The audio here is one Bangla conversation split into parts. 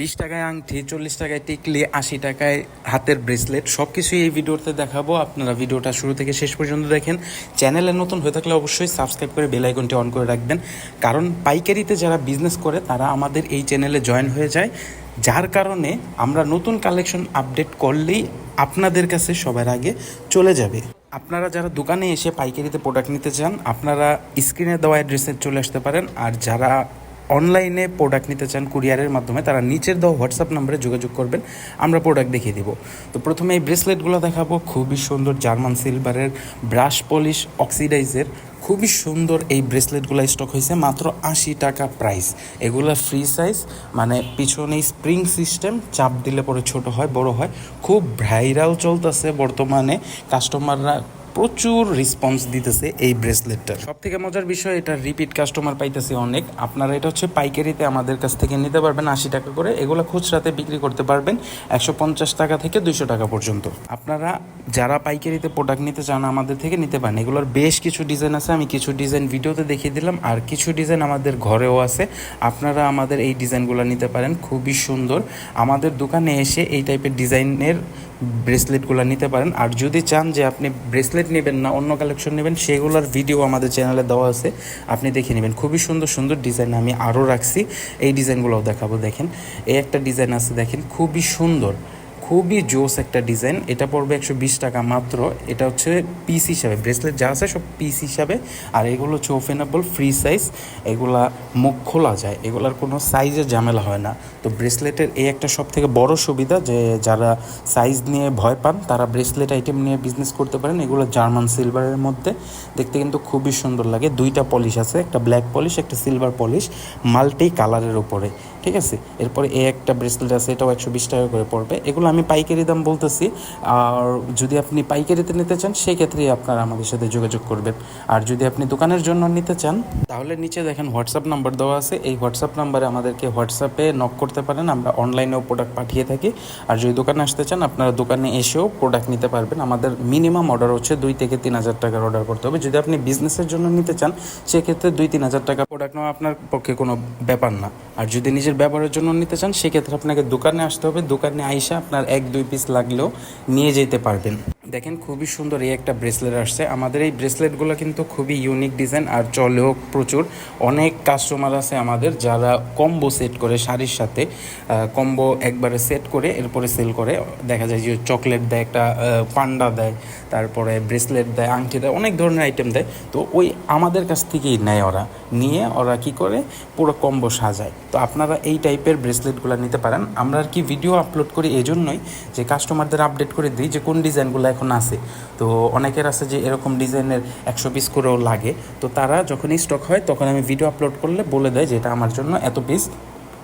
বিশ টাকায় আংটি, চল্লিশ টাকায় টিকলি, আশি টাকায় হাতের ব্রেসলেট সব কিছুই এই ভিডিওতে দেখাবো। আপনারা ভিডিওটা শুরু থেকে শেষ পর্যন্ত দেখেন। চ্যানেলে নতুন হয়ে থাকলে অবশ্যই সাবস্ক্রাইব করে বেল আইকনটি অন করে রাখবেন। কারণ পাইকারিতে যারা বিজনেস করে, তারা আমাদের এই চ্যানেলে জয়েন হয়ে যায়। যার কারণে আমরা নতুন কালেকশন আপডেট করলেই আপনাদের কাছে সবার আগে চলে যাবে। আপনারা যারা দোকানে এসে পাইকারিতে প্রোডাক্ট নিতে চান, আপনারা স্ক্রিনে দেওয়া অ্যাড্রেসে চলে আসতে পারেন। আর যারা অনলাইনে প্রোডাক্ট নিতে চান কুরিয়ারের মাধ্যমে, তারা নিচের দেওয়া হোয়াটসঅ্যাপ নাম্বারে যোগাযোগ করবেন, আমরা প্রোডাক্ট দেখিয়ে দিব। তো প্রথমে এই ব্রেসলেটগুলো দেখাবো, খুবই সুন্দর জার্মান সিলভারের ব্রাশ পলিশ অক্সিডাইজের খুবই সুন্দর এই ব্রেসলেটগুলো স্টক হয়েছে, মাত্র আশি টাকা প্রাইস এগুলো ফ্রি সাইজ মানে পিছনে স্প্রিং সিস্টেম চাপ দিলে পরে ছোট হয়, বড় হয়। খুব ভাইরাল চলতেছে বর্তমানে কাস্টমাররা প্রচুর রেসপন্স দিতেছে এই ব্রেসলেটটা সব থেকে মজার বিষয়, এটা রিপিট কাস্টমার পাইতেছে অনেক। আপনারা এটা হচ্ছে পাইকারিতে আমাদের কাছ থেকে নিতে পারবেন আশি টাকা করে। এগুলো খুচরাতে বিক্রি করতে পারবেন একশো পঞ্চাশ টাকা থেকে দুইশো টাকা পর্যন্ত। আপনারা যারা পাইকারিতে প্রোডাক্ট নিতে চান আমাদের থেকে নিতে পারেন। এগুলোর বেশ কিছু ডিজাইন আছে, আমি কিছু ডিজাইন ভিডিওতে দেখিয়ে দিলাম। আর কিছু ডিজাইন আমাদের ঘরেও আছে। আপনারা আমাদের এই ডিজাইনগুলো নিতে পারেন। খুবই সুন্দর। আমাদের দোকানে এসে এই টাইপের ডিজাইনের ব্রেসলেটগুলো নিতে পারেন। আর যদি চান যে আপনি ব্রেসলেট নেবেন না, অন্য কালেকশন নেবেন, সেগুলোর ভিডিও আমাদের চ্যানেলে দেওয়া আছে। আপনি দেখে নেবেন। খুবই সুন্দর সুন্দর ডিজাইন আমি আরও রাখছি। এই ডিজাইনগুলোও দেখাবো, দেখেন। এই একটা ডিজাইন আছে, দেখেন। খুবই সুন্দর। খুবই জোস একটা ডিজাইন। এটা পড়বে একশো বিশ টাকা মাত্র। এটা হচ্ছে পিস হিসাবে, ব্রেসলেট যা আছে সব পিস হিসাবে। আর এগুলো হচ্ছে ওপেনেবল ফ্রি সাইজ এগুলা মুখ খোলা যায়। এগুলার কোনো সাইজের ঝামেলা হয় না। তো ব্রেসলেটের এই একটা সব থেকে বড় সুবিধা যে, যারা সাইজ নিয়ে ভয় পান, তারা ব্রেসলেট আইটেম নিয়ে বিজনেস করতে পারেন। এগুলো জার্মান সিলভারের মধ্যে। দেখতে কিন্তু খুবই সুন্দর লাগে। দুইটা পলিশ আছে, একটা ব্ল্যাক পলিশ একটা সিলভার পলিশ মাল্টি কালারের ওপরে ঠিক আছে? এরপরে এ একটা ব্রেসলেট আছে, এটাও একশো বিশ টাকা করে পড়বে। এগুলো আমি পাইকারি দাম বলতেছি। আর যদি আপনি পাইকারিতে নিতে চান, সেক্ষেত্রেই আপনারা আমাদের সাথে যোগাযোগ করবেন। আর যদি আপনি দোকানের জন্য নিতে চান, তাহলে নিচে দেখেন হোয়াটসঅ্যাপ নাম্বার দেওয়া আছে। এই হোয়াটসঅ্যাপ নাম্বারে আমাদেরকে হোয়াটসঅ্যাপে নক করতে পারেন। আমরা অনলাইনেও প্রোডাক্ট পাঠিয়ে থাকি। আর যদি দোকানে আসতে চান, আপনারা দোকানে এসেও প্রোডাক্ট নিতে পারবেন। আমাদের মিনিমাম অর্ডার হচ্ছে দুই থেকে তিন হাজার টাকার অর্ডার করতে হবে। যদি আপনি বিজনেসের জন্য নিতে চান, সেক্ষেত্রে দুই তিন হাজার টাকা প্রোডাক্ট নেওয়া আপনার পক্ষে কোনো ব্যাপার না। আর যদি নিজের ব্যবহারের জন্য নিতে চান, সেক্ষেত্রে আপনাকে দোকানে আসতে হবে। দোকানে আইসা আপনার এক, দুই পিস লাগলেও নিয়ে যেতে পারবেন। দেখেন খুবই সুন্দর এই একটা ব্রেসলেট আসছে। আমাদের এই ব্রেসলেটগুলো কিন্তু খুবই ইউনিক ডিজাইন আর চলেও প্রচুর। অনেক কাস্টমার আছে আমাদের যারা কম্বো সেট করে শাড়ির সাথে কম্বো একবারে সেট করে এরপরে সেল করে। দেখা যায় যে চকলেট দেয়, একটা পান্ডা দেয়, তারপরে ব্রেসলেট দেয়, আংটি দেয়, অনেক ধরনের আইটেম দেয়। তো ওই আমাদের কাছ থেকেই নেয় ওরা। নিয়ে ওরা কি করে? পুরো কম্বো সাজায়। তো আপনারা এই টাইপের ব্রেসলেটগুলো নিতে পারেন। আমরা আর কি ভিডিও আপলোড করি এই জন্যই যে কাস্টমারদের আপডেট করে দিই যে কোন ডিজাইনগুলো এখন আছে। তো অনেকের আছে যে এরকম ডিজাইনের একশো পিস করেও লাগে। তো তারা যখনই স্টক হয়, তখন আমি ভিডিও আপলোড করলে বলে দেয় যে এটা আমার জন্য এত পিস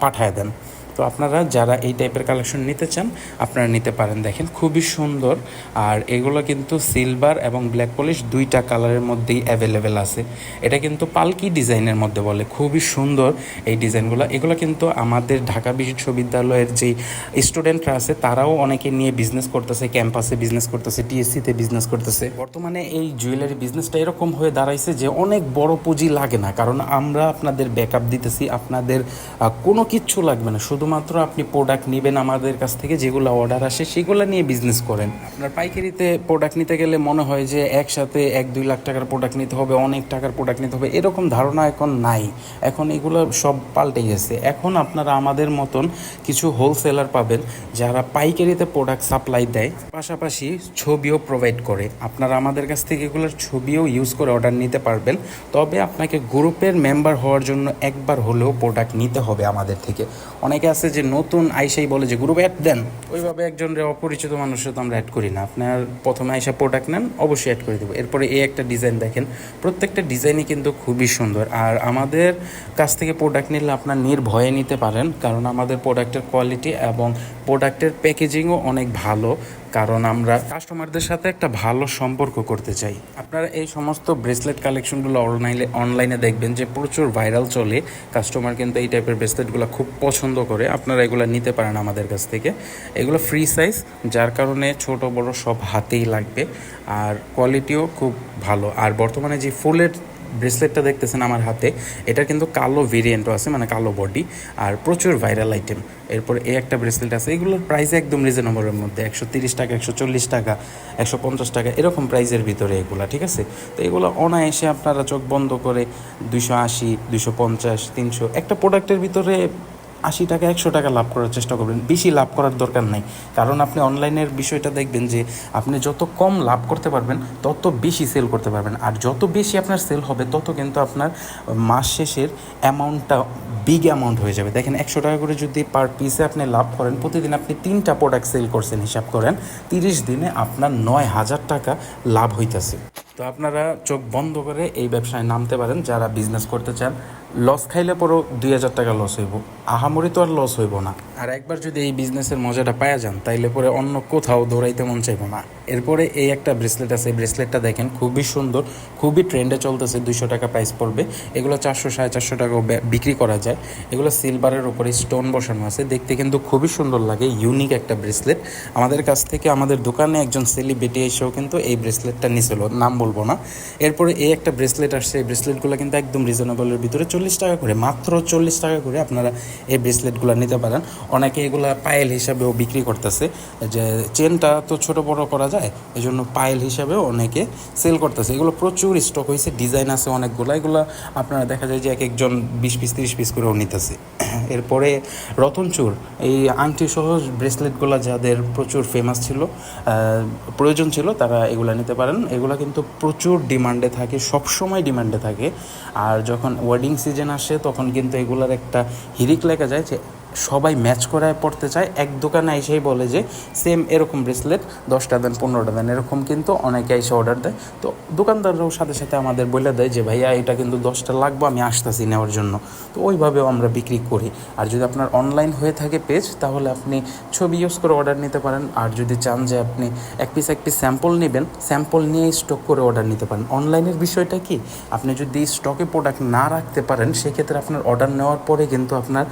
পাঠায় দেন। তো আপনারা যারা এই টাইপের কালেকশন নিতে চান, আপনারা নিতে পারেন। দেখেন, খুবই সুন্দর। আর এগুলো কিন্তু সিলভার এবং ব্ল্যাক পলিশ দুইটা কালারের মধ্যেই অ্যাভেলেবেল আছে। এটা কিন্তু পালকি ডিজাইনের মধ্যে বলে। খুবই সুন্দর এই ডিজাইনগুলো। এগুলো কিন্তু আমাদের ঢাকা বিশ্ববিদ্যালয়ের যে স্টুডেন্টরা আছে, তারাও অনেকে নিয়ে বিজনেস করতেছে ক্যাম্পাসে বিজনেস করতেছে টিএসসিতে বিজনেস করতেছে। বর্তমানে এই জুয়েলারি বিজনেসটা এরকম হয়ে দাঁড়াইছে যে অনেক বড় পুঁজি লাগে না। কারণ আমরা আপনাদের ব্যাকআপ দিতেছি, আপনাদের কোনো কিচ্ছু লাগবে না। শুধু শুধুমাত্র আপনি প্রোডাক্ট নেবেন আমাদের কাছ থেকে, যেগুলো অর্ডার আসে, সেগুলো নিয়ে বিজনেস করেন। আপনার পাইকারিতে প্রোডাক্ট নিতে গেলে মনে হয় যে একসাথে এক দুই লাখ টাকার প্রোডাক্ট নিতে হবে, অনেক টাকার প্রোডাক্ট নিতে হবে, এরকম ধারণা এখন নাই। এখন এগুলো সব পাল্টে গেছে। এখন আপনারা আমাদের মতন কিছু হোলসেলার পাবেন, যারা পাইকারিতে প্রোডাক্ট সাপ্লাই দেয়, পাশাপাশি ছবিও প্রোভাইড করে। আপনারা আমাদের কাছ থেকে এগুলোর ছবিও ইউজ করে অর্ডার নিতে পারবেন। তবে আপনাকে গ্রুপের মেম্বার হওয়ার জন্য একবার হলেও প্রোডাক্ট নিতে হবে আমাদের থেকে। অনেকে আছে যে নতুন আইসাই বলে যে গ্রুপ অ্যাড দেন, ওইভাবে একজন অপরিচিত মানুষের তো আমরা অ্যাড করি না। আপনার প্রথমে আইসা প্রোডাক্ট নেন, অবশ্যই অ্যাড করে দেবো। এরপরে এই একটা ডিজাইন দেখেন, প্রত্যেকটা ডিজাইনই কিন্তু খুবই সুন্দর। আর আমাদের কাছ থেকে প্রোডাক্ট নিলে আপনার নির্ভয়ে নিতে পারেন, কারণ আমাদের প্রোডাক্টের কোয়ালিটি এবং প্রোডাক্টের প্যাকেজিংও অনেক ভালো। কারণ আমরা কাস্টমারদের সাথে একটা ভালো সম্পর্ক করতে চাই। আপনারা এই সমস্ত ব্রেসলেট কালেকশনগুলো অনলাইনে অনলাইনে দেখবেন যে প্রচুর ভাইরাল চলে। কাস্টমার কিন্তু এই টাইপের ব্রেসলেটগুলো খুব পছন্দ করে। আপনারা এগুলো নিতে পারেন আমাদের কাছ থেকে। এগুলো ফ্রি সাইজ যার কারণে ছোট, বড় সব হাতেই লাগবে। আর কোয়ালিটিও খুব ভালো। আর বর্তমানে যে ফুলের ব্রেসলেটটা দেখতেছেন আমার হাতে এটা কিন্তু কালো ভেরিয়েন্টও আছে মানে কালো বডি আর প্রচুর ভাইরাল আইটেম এরপর এই একটা ব্রেসলেট আছে, এগুলোর প্রাইস একদম রিজনেবলের মধ্যে, একশো তিরিশ টাকা, একশো চল্লিশ টাকা, একশো পঞ্চাশ টাকা, এরকম প্রাইসের ভিতরে এগুলো, ঠিক আছে? তো এগুলো অনায়াসে আপনারা চোখ বন্ধ করে দুশো আশি দুশো পঞ্চাশ, তিনশো, একটা প্রোডাক্টের ভিতরে আশি টাকা, একশো টাকা লাভ করার চেষ্টা করবেন। বেশি লাভ করার দরকার নাই। কারণ আপনি অনলাইনের বিষয়টা দেখবেন যে, আপনি যত কম লাভ করতে পারবেন, তত বেশি সেল করতে পারবেন। আর যত বেশি আপনার সেল হবে, তত কিন্তু আপনার মাস শেষের অ্যামাউন্টটা বিগ অ্যামাউন্ট হয়ে যাবে। দেখেন, একশো টাকা করে যদি পার পিসে আপনি লাভ করেন, প্রতিদিন আপনি তিনটা প্রোডাক্ট সেল করছেন, হিসাব করেন, তিরিশ দিনে আপনার নয় হাজার টাকা লাভ হইতেছে। তো আপনারা চোখ বন্ধ করে এই ব্যবসায় নামতে পারেন, যারা বিজনেস করতে চান। লস খাইলে পরও দুই হাজার টাকা লস হইব। আহামরি তো আর লস হইব না। আর একবার যদি এই বিজনেসের মজাটা পাওয়া যান, তাইলে পরে অন্য কোথাও দৌড়াইতে মন চাইব না। এরপরে এই একটা ব্রেসলেট আছে, এই ব্রেসলেটটা দেখেন, খুবই সুন্দর, খুবই ট্রেন্ডে চলতেছে, দুইশো টাকা প্রাইস পড়বে। এগুলো চারশো, সাড়ে চারশো টাকাও বিক্রি করা যায়। এগুলো সিলভারের উপরে স্টোন বসানো আছে। দেখতে কিন্তু খুবই সুন্দর লাগে ইউনিক একটা ব্রেসলেট আমাদের কাছ থেকে, আমাদের দোকানে একজন সেলিব্রিটি এসেও কিন্তু এই ব্রেসলেটটা নিছিল, নাম বলব না। এরপরে এই একটা ব্রেসলেট আসছে, এই ব্রেসলেটগুলো কিন্তু একদম রিজনেবলের ভিতরে চল্লিশ টাকা করে, মাত্র চল্লিশ টাকা করে আপনারা এই ব্রেসলেটগুলো নিতে পারেন। অনেকে এগুলা পায়েল হিসাবেও বিক্রি করতেছে। যে চেনটা তো ছোট বড় করা যায় এই জন্য পায়েল হিসাবেও অনেকে সেল করতেছে। এগুলো প্রচুর স্টক হয়েছে ডিজাইন আছে অনেকগুলো, এগুলো আপনারা দেখা যায় যে এক একজন বিশ পিস তিরিশ পিস করেও নিতেছে। এরপরে রতনচুর, এই আংটি সহ ব্রেসলেটগুলো যাদের প্রচুর ফেমাস ছিল প্রয়োজন ছিল, তারা এগুলো নিতে পারেন। এগুলো কিন্তু প্রচুর ডিমান্ডে থাকে, সবসময় ডিমান্ডে থাকে। আর যখন ওয়েডিং সিজন আসে, তখন কিন্তু এগুলার একটা হিরিক লেখা যায় যে সবাই ম্যাচ করায় পড়তে চায়। এক দোকানে এসেই বলে যে সেম এরকম ব্রেসলেট দশটা দেন, পনেরোটা দেন, এরকম কিন্তু অনেকে এসে অর্ডার দেয়। তো দোকানদাররাও সাথে সাথে আমাদের বলে দেয় যে, ভাইয়া, এটা কিন্তু দশটা লাগবে, আমি আসতেছি নেওয়ার জন্য। তো ওইভাবেও আমরা বিক্রি করি। আর যদি আপনার অনলাইন হয়ে থাকে পেজ তাহলে আপনি ছবি ইউজ করে অর্ডার নিতে পারেন। আর যদি চান যে আপনি এক পিস এক পিস স্যাম্পল নেবেন স্যাম্পল নিয়ে স্টক করে অর্ডার নিতে পারেন। অনলাইনের বিষয়টা কি? আপনি যদি স্টকে প্রোডাক্ট না রাখতে পারেন, সেক্ষেত্রে আপনার অর্ডার নেওয়ার পরে কিন্তু আপনার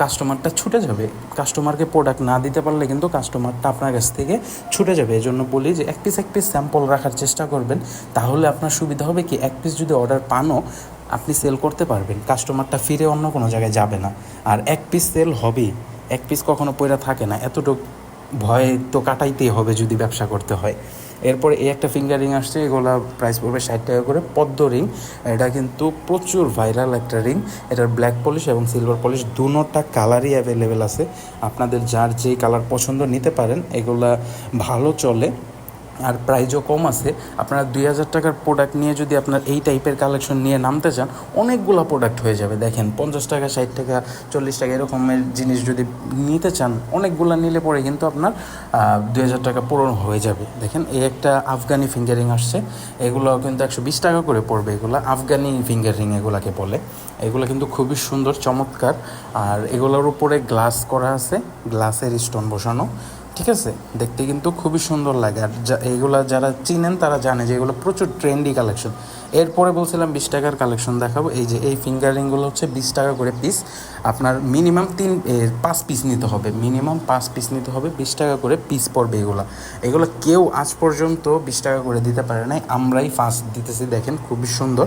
কাস্টমারটা ছুটে যাবে। কাস্টমারকে প্রোডাক্ট না দিতে পারলে কিন্তু কাস্টমারটা আপনার কাছ থেকে ছুটে যাবে। এই জন্য বলি যে, এক পিস এক পিস স্যাম্পল রাখার চেষ্টা করবেন। তাহলে আপনার সুবিধা হবে কি, এক পিস যদি অর্ডার পানও, আপনি সেল করতে পারবেন। কাস্টমারটা ফিরে অন্য কোনো জায়গায় যাবে না। আর এক পিস সেল হবেই। এক পিস কখনো পয়রা থাকে না। এতটুকু ভয় তো কাটাইতেই হবে যদি ব্যবসা করতে হয়। এরপরে এই একটা ফিঙ্গার রিং আসছে, এগুলো প্রাইস পড়বে ষাট টাকা করে। পদ্ম রিং এটা কিন্তু প্রচুর ভাইরাল একটা রিং এটার ব্ল্যাক পলিশ এবং সিলভার পলিশ দুনোটা কালারই অ্যাভেলেবেল আছে। আপনাদের যার যেই কালার পছন্দ নিতে পারেন, এগুলা ভালো চলে। আর প্রাইজও কম আছে, আপনারা দুই হাজার টাকার প্রোডাক্ট নিয়ে যদি আপনার এই টাইপের কালেকশন নিয়ে নামতে চান, অনেকগুলো প্রোডাক্ট হয়ে যাবে। দেখেন, পঞ্চাশ টাকা, ষাট টাকা, চল্লিশ টাকা এরকমের জিনিস যদি নিতে চান, অনেকগুলো নিলে পরে কিন্তু আপনার দুই হাজার টাকা পূরণ হয়ে যাবে। দেখেন, এই একটা আফগানি ফিঙ্গারিং আসছে এগুলো কিন্তু একশো বিশ টাকা করে পড়বে এগুলো। আফগানি ফিঙ্গারিং এগুলাকে বলে। এগুলো কিন্তু খুবই সুন্দর, চমৎকার। আর এগুলোর উপরে গ্লাস করা আছে গ্লাসের স্টোন বসানো। ঠিক আছে? দেখতে কিন্তু খুবই সুন্দর লাগে। আর যা, এইগুলা যারা চিনেন তারা জানে যে এগুলো প্রচুর ট্রেন্ডি কালেকশন এরপরে বলছিলাম বিশ টাকার কালেকশন দেখাবো। এই যে এই ফিঙ্গারিংগুলো হচ্ছে বিশ টাকা করে পিস আপনার মিনিমাম তিন পাঁচ পিস নিতে হবে। মিনিমাম পাঁচ পিস নিতে হবে। বিশ টাকা করে পিস পড়বে এগুলো। এগুলো কেউ আজ পর্যন্ত বিশ টাকা করে দিতে পারে নাই। আমরাই ফার্স্ট দিতেছি, দেখেন, খুবই সুন্দর।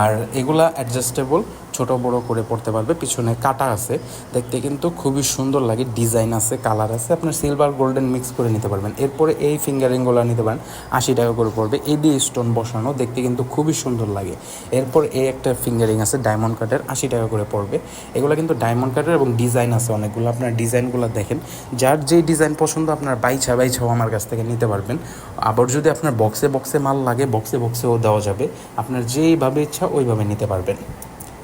আর এগুলা অ্যাডজাস্টেবল ছোট বড় করে পড়তে পারবে, পিছনে কাটা আছে। দেখতে কিন্তু খুবই সুন্দর লাগে, ডিজাইন আছে, কালার আছে। আপনার সিলভার গোল্ডেন মিক্স করে নিতে পারবেন। এরপরে এই ফিঙ্গারিংগুলো নিতে পারেন, আশি টাকা করে পড়বে। এই দিয়ে স্টোন বসানো, দেখতে কিন্তু খুবই সুন্দর লাগে। এরপর এই একটা ফিঙ্গারিং আছে ডায়মন্ড কাটের আশি টাকা করে পড়বে। এগুলো কিন্তু ডায়মন্ড কাটের এবং ডিজাইন আছে অনেকগুলো। আপনার ডিজাইনগুলো দেখেন, যার যেই ডিজাইন পছন্দ, আপনার বাইছা বাইছাও আমার কাছ থেকে নিতে পারবেন। আবার যদি আপনার বক্সে বক্সে মাল লাগে বক্সে বক্সেও দেওয়া যাবে। আপনার যেইভাবে ইচ্ছা ওইভাবে নিতে পারবেন।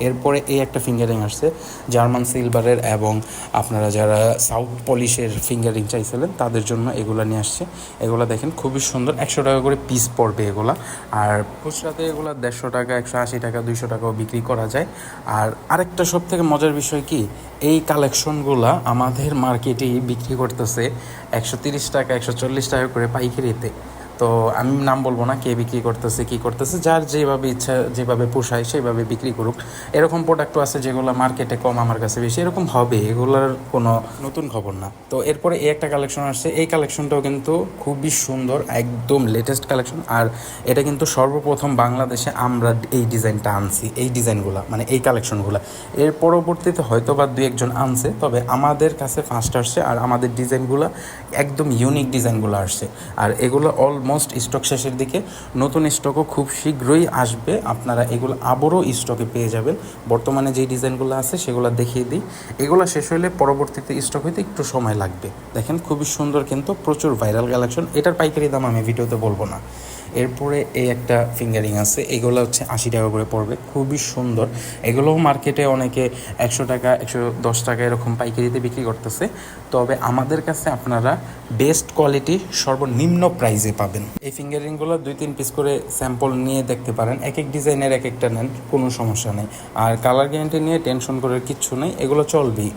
এরপরে এই একটা ফিঙ্গারিং আসছে, জার্মান সিলভারের এবং আপনারা যারা সাউথ পলিশের ফিঙ্গারিং চাইছিলেন, তাদের জন্য এগুলো নিয়ে আসছে। এগুলো দেখেন খুবই সুন্দর, একশো টাকা করে পিস পড়বে এগুলা। আর খুচরাতে এগুলো দেড়শো টাকা, একশো আশি টাকা, দুইশো টাকাও বিক্রি করা যায়। আর আরেকটা সব থেকে মজার বিষয় কি, এই কালেকশনগুলো আমাদের মার্কেটেই বিক্রি করতেছে একশো তিরিশ টাকা, একশো চল্লিশ টাকা করে পাইকারিতে। তো আমি নাম বলব না কে বিক্রি করতেছে কি করতেছে যার যেভাবে ইচ্ছা যেভাবে পোষায় সেইভাবে বিক্রি করুক। এরকম প্রোডাক্টও আছে যেগুলো মার্কেটে কম আমার কাছে বেশি এরকম হবে এগুলোর কোনো নতুন খবর না। তো এরপরে এই একটা কালেকশন আসছে এই কালেকশনটাও কিন্তু খুবই সুন্দর একদম লেটেস্ট কালেকশন আর এটা কিন্তু সর্বপ্রথম বাংলাদেশে আমরা এই ডিজাইনটা আনছি এই ডিজাইনগুলো মানে এই কালেকশনগুলো এর পরবর্তীতে হয়তো বা দু একজন আনছে তবে আমাদের কাছে ফার্স্ট আসছে আর আমাদের ডিজাইনগুলো একদম ইউনিক ডিজাইনগুলো আসছে। আর এগুলো অলমোস্ট স্টক শেষের দিকে। নতুন স্টকও খুব শীঘ্রই আসবে। আপনারা এগুলো আবারও স্টকে পেয়ে যাবেন। বর্তমানে যে ডিজাইনগুলো আছে, সেগুলো দেখিয়ে দিই। এগুলো শেষ হলে পরবর্তীতে স্টক হইতে একটু সময় লাগবে। দেখেন, খুবই সুন্দর কিন্তু প্রচুর ভাইরাল কালেকশন এটার পাইকারি দাম আমি ভিডিওতে বলব না। এরপরে এই একটা ফিঙ্গারিং আছে, এগুলো হচ্ছে আশি টাকা করে পড়বে, খুবই সুন্দর। এগুলোও মার্কেটে অনেকে একশো টাকা, একশো দশ টাকা এরকম পাইকারিতে বিক্রি করতেছে। তবে আমাদের কাছে আপনারা বেস্ট কোয়ালিটি সর্বনিম্ন প্রাইসে পাবেন। এই ফিঙ্গারিংগুলো দুই তিন পিস করে স্যাম্পল নিয়ে দেখতে পারেন এক এক ডিজাইনের এক একটা নেন, কোনো সমস্যা নেই। আর কালার গ্যারান্টি নিয়ে টেনশন করার কিচ্ছু নেই, এগুলো চলবেই।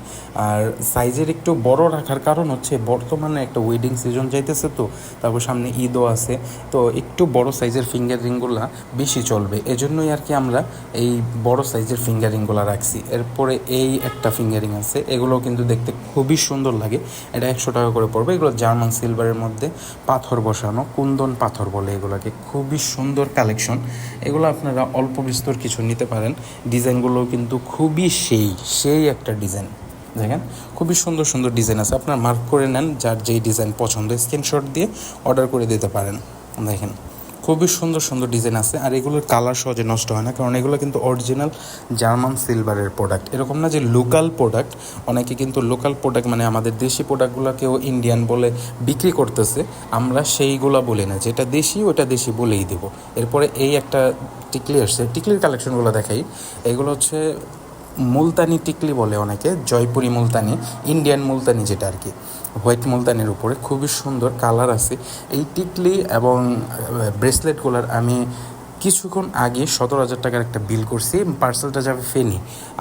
আর সাইজের একটু বড় রাখার কারণ হচ্ছে বর্তমানে একটা ওয়েডিং সিজন যাইতেছে তো, তারপর সামনে ঈদও আছে, তো একটু বড় সাইজের ফিঙ্গার রিংগুলো বেশি চলবে। এজন্যই আর কি আমরা এই বড় সাইজের ফিঙ্গার রিংগুলো রাখছি। এরপরে এই একটা ফিঙ্গারিং আছে এগুলো কিন্তু দেখতে খুবই সুন্দর লাগে। এটা একশো টাকা করে পড়বে। এগুলো জার্মান সিলভারের মধ্যে পাথর বসানো, কুন্দন পাথর বলে এগুলোকে। খুবই সুন্দর কালেকশন। এগুলো আপনারা অল্প বিস্তর কিছু নিতে পারেন। ডিজাইনগুলো কিন্তু খুবই সেই সেই একটা ডিজাইন। দেখেন, খুবই সুন্দর সুন্দর ডিজাইন আছে। আপনার মার্ক করে নেন, যার যেই ডিজাইন পছন্দ স্ক্রিনশট দিয়ে অর্ডার করে দিতে পারেন। দেখেন। খুবই সুন্দর সুন্দর ডিজাইন আছে। আর এগুলোর কালার সহজে নষ্ট হয় না, কারণ এগুলো কিন্তু অরিজিনাল জার্মান সিলভারের প্রোডাক্ট এরকম না যে লোকাল প্রোডাক্ট অনেকে কিন্তু লোকাল প্রোডাক্ট মানে আমাদের দেশি প্রোডাক্টগুলোকেও ইন্ডিয়ান বলে বিক্রি করতেছে। আমরা সেইগুলো বলি না, যেটা দেশি ওটা দেশি বলেই দেব। এরপরে এই একটা টিকলি আসছে টিকলির কালেকশনগুলো দেখাই। এগুলো হচ্ছে মুলতানি টিকলি বলে অনেকে, জয়পুরি মুলতানি ইন্ডিয়ান মুলতানি যেটা আর কি। হোয়াইট মুলতানির উপরে। খুবই সুন্দর কালার আছে। এই টিকলি এবং ব্রেসলেটগুলোর আমি কিছুক্ষণ আগে সতেরো হাজার টাকার একটা বিল করছি। পার্সেলটা যাবে ফেনি।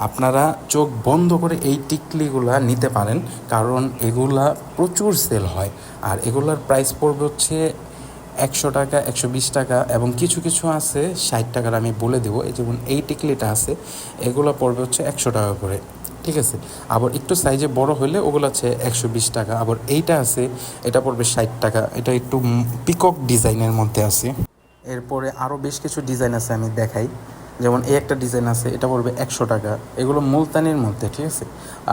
আপনারা চোখ বন্ধ করে এই টিকলিগুলা নিতে পারেন, কারণ এগুলা প্রচুর সেল হয়। আর এগুলার প্রাইস পড়বে হচ্ছে একশো টাকা, একশো বিশ টাকা এবং কিছু কিছু আছে, ষাট টাকার আমি বলে দেবো। যেমন এই টিকলিটা আছে, এগুলো পড়বে হচ্ছে একশো টাকা করে। ঠিক আছে? আবার একটু সাইজে বড় হলে ওগুলো আছে একশো বিশ টাকা। আবার এইটা আছে, এটা পড়বে ষাট টাকা। এটা একটু পিকক ডিজাইনের মধ্যে আছে। এরপরে আরও বেশ কিছু ডিজাইন আছে আমি দেখাই। যেমন এই একটা ডিজাইন আছে, এটা পড়বে একশো টাকা। এগুলো মুলতানির মধ্যে, ঠিক আছে?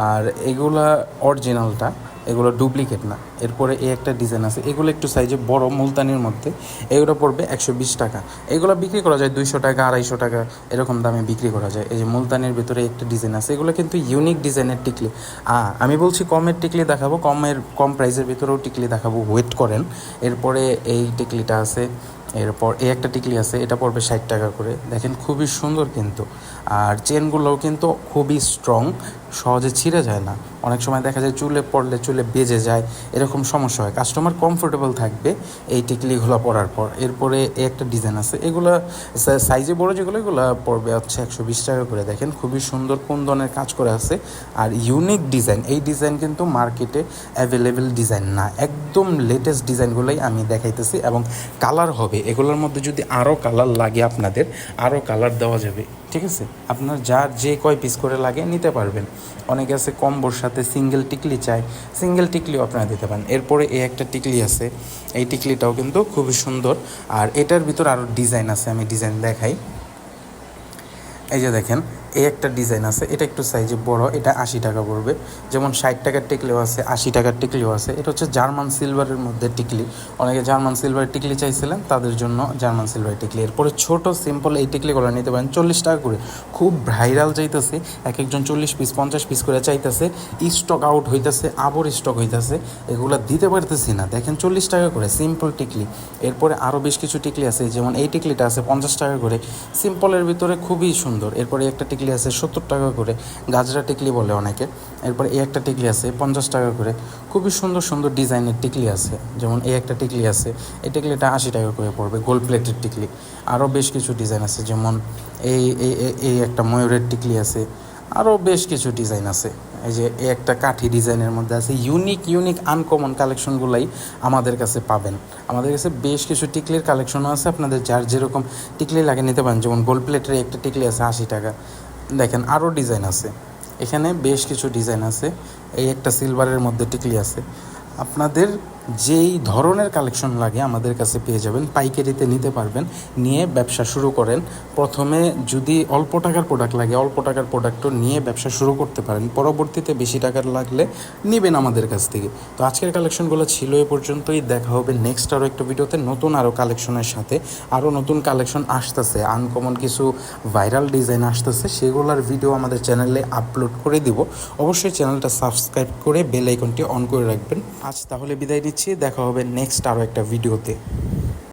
আর এগুলা অরিজিনালটা এগুলো ডুপ্লিকেট না। এরপরে এই একটা ডিজাইন আছে, এগুলো একটু সাইজে বড় মুলতানির মধ্যে, এগুলো পড়বে একশো বিশ টাকা। এগুলো বিক্রি করা যায় দুইশো টাকা, আড়াইশো টাকা, এরকম দামে বিক্রি করা যায়। এই যে মুলতানির ভিতরে একটা ডিজাইন আছে, এগুলো কিন্তু ইউনিক ডিজাইনের টিকলি। আমি বলছি কমের টিকলি দেখাবো, কমের, কম প্রাইসের ভিতরেও টিকলি দেখাবো ওয়েট করেন। এরপরে এই টিকলিটা আছে এরপর এই একটা টিকলি আছে এটা পড়বে ষাট টাকা করে। দেখেন খুবই সুন্দর কিন্তু। আর চেনগুলোও কিন্তু খুবই স্ট্রং সহজে ছিঁড়ে যায় না। অনেক সময় দেখা যায় চুলে পড়লে চুলে বেজে যায়, এরকম সমস্যা হয়। কাস্টমার কমফোর্টেবল থাকবে এই টিকলিগুলো পরার পর। এরপরে একটা ডিজাইন আছে, এগুলো সাইজে বড় যেগুলো, এগুলো পড়বে হচ্ছে একশো বিশ টাকা করে। দেখেন খুবই সুন্দর কুন্দনের কাজ করে আছে। আর ইউনিক ডিজাইন এই ডিজাইন কিন্তু মার্কেটে অ্যাভেলেবেল ডিজাইন না। একদম লেটেস্ট ডিজাইনগুলোই আমি দেখাইতেছি এবং কালার হবে। এগুলোর মধ্যে যদি আরও কালার লাগে আপনাদের আরও কালার দেওয়া যাবে। ঠিক আছে? আপনার যার যে কয় পিস করে লাগে নিতে পারবেন। অনেকে আছে কম্বোর সাথে সিঙ্গেল টিকলি চাই সিঙ্গেল টিকলিও আপনারা দিতে পারেন। এরপরে এই একটা টিকলি আছে। এই টিকলিটাও কিন্তু খুবই সুন্দর। আর এটার ভিতর আরও ডিজাইন আছে, আমি ডিজাইন দেখাই। এই যে দেখেন এই একটা ডিজাইন আছে, এটা একটু সাইজে বড়, এটা আশি টাকা পড়বে। যেমন ষাট টাকার টিকলিও আছে, আশি টাকার টিকলিও আছে। এটা হচ্ছে জার্মান সিলভারের মধ্যে টিকলি। অনেকে জার্মান সিলভার টিকলি চাইছিলেন, তাদের জন্য জার্মান সিলভার টিকলি। এরপরে ছোট সিম্পল এই টিকলিগুলো নিতে পারেন, চল্লিশ টাকা করে। খুব ভাইরাল যাইতেছে, এক একজন চল্লিশ পিস পঞ্চাশ পিস করে চাইতেছে স্টক আউট হইতেছে, আবার স্টক হইতেছে, এগুলো দিতে পারতেছি না। দেখেন চল্লিশ টাকা করে সিম্পল টিকলি। এরপরে আরও বেশ কিছু টিকলি আছে, যেমন এই টিকলিটা আছে পঞ্চাশ টাকা করে। সিম্পলের ভিতরে খুবই সুন্দর। এরপরে একটা টিকলি আছে সত্তর টাকা করে, গাজরা টিকলি বলে অনেকে। এরপর এই একটা টিকলি আছে, পঞ্চাশ টাকা করে। খুবই সুন্দর সুন্দর ডিজাইনের টিকলি আছে। যেমন এই একটা টিকলি আছে, এই টিকলিটা আশি টাকা করে পড়বে, গোল্ড প্লেটের টিকলি। আরও বেশ কিছু ডিজাইন আছে, যেমন এই এই একটা ময়ূরের টিকলি আছে। আরও বেশ কিছু ডিজাইন আছে। এই যে একটা কাঠি ডিজাইনের মধ্যে আছে, ইউনিক ইউনিক আনকমন কালেকশনগুলাই আমাদের কাছে পাবেন। আমাদের কাছে বেশ কিছু টিকলির কালেকশনও আছে, আপনাদের যার যেরকম টিকলি লাগে নিতে পারেন। যেমন গোল্ড প্লেটের একটা টিকলি আছে আশি টাকা। দেখেন আরও ডিজাইন আছে। এখানে বেশ কিছু ডিজাইন আছে। এই একটা সিলভারের মধ্যে টিকলি আছে। আপনাদের যেই ধরনের কালেকশন লাগে আমাদের কাছে পেয়ে যাবেন, পাইকারিতে নিতে পারবেন, নিয়ে ব্যবসা শুরু করেন। প্রথমে যদি অল্প টাকার প্রোডাক্ট লাগে, অল্প টাকার প্রোডাক্টও নিয়ে ব্যবসা শুরু করতে পারেন, পরবর্তীতে বেশি টাকার লাগলে নেবেন আমাদের কাছ থেকে। তো আজকের কালেকশনগুলো ছিল এ পর্যন্তই, দেখা হবে নেক্সট আরও একটা ভিডিওতে নতুন আরও কালেকশনের সাথে। আরও নতুন কালেকশন আসতেছে আনকমন কিছু ভাইরাল ডিজাইন আসতেছে, সেগুলোর ভিডিও আমাদের চ্যানেলে আপলোড করে দিব। অবশ্যই চ্যানেলটা সাবস্ক্রাইব করে বেল আইকনটি অন করে রাখবেন। আজ তাহলে বিদায় নিচ্ছি দেখা হবে নেক্সট আরও একটা ভিডিওতে